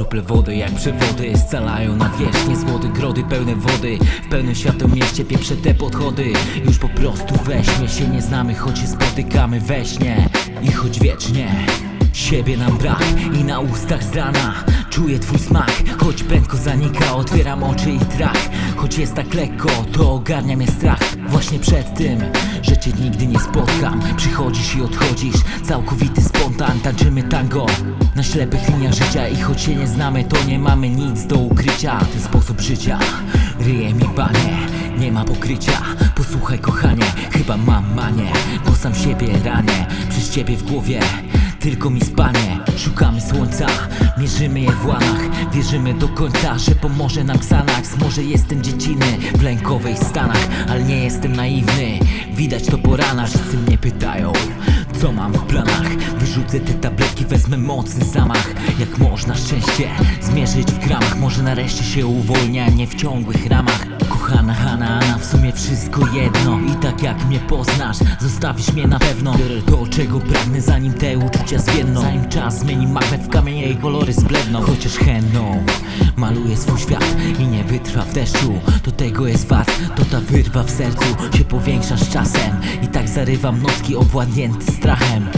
Krople wody jak przewody scalają na wierzchnię Złote grody pełne wody. W pełnym świateł mieście pieprze te podchody. Już po prostu weźmie się nie znamy Choć się spotykamy we śnie. I choć wiecznie Siebie nam brak i na ustach z rana Czuję twój smak, choć prędko zanika Otwieram oczy i trach Choć jest tak lekko, to ogarnia mnie strach Właśnie przed tym, że cię nigdy nie spotkam. Przychodzisz i odchodzisz, całkowity spontan. Tańczymy tango na ślepych liniach życia I choć się nie znamy, to nie mamy nic do ukrycia. Ten sposób życia ryje mi panie Nie ma pokrycia, posłuchaj kochanie Chyba mam manię, bo sam siebie ranię. Przez ciebie w głowie tylko mi spanie. Szukamy słońca, mierzymy je w łanach. Wierzymy do końca, że pomoże nam Xanax Może jestem dziecinny w lękowej stanach Ale nie jestem naiwny, widać to po ranach. Wszyscy mnie pytają, Wyrzucę te tabletki, wezmę mocny zamach. Jak można szczęście zmierzyć w gramach? Może nareszcie się uwolnia, nie w ciągłych ramach. Kochana Hanna, na w sumie wszystko jedno. I tak jak mnie poznasz, zostawisz mnie na pewno. Biorę to, czego pragnę, zanim te uczucia zwienną Zanim czas zmieni magnet w kamienie i kolory zbledną. Chociaż chętną maluje swój świat i nie wytrwa w deszczu. Do tego jest wart, to ta wyrwa w sercu się powiększa z czasem. I tak zarywam nocki owładnięty strachem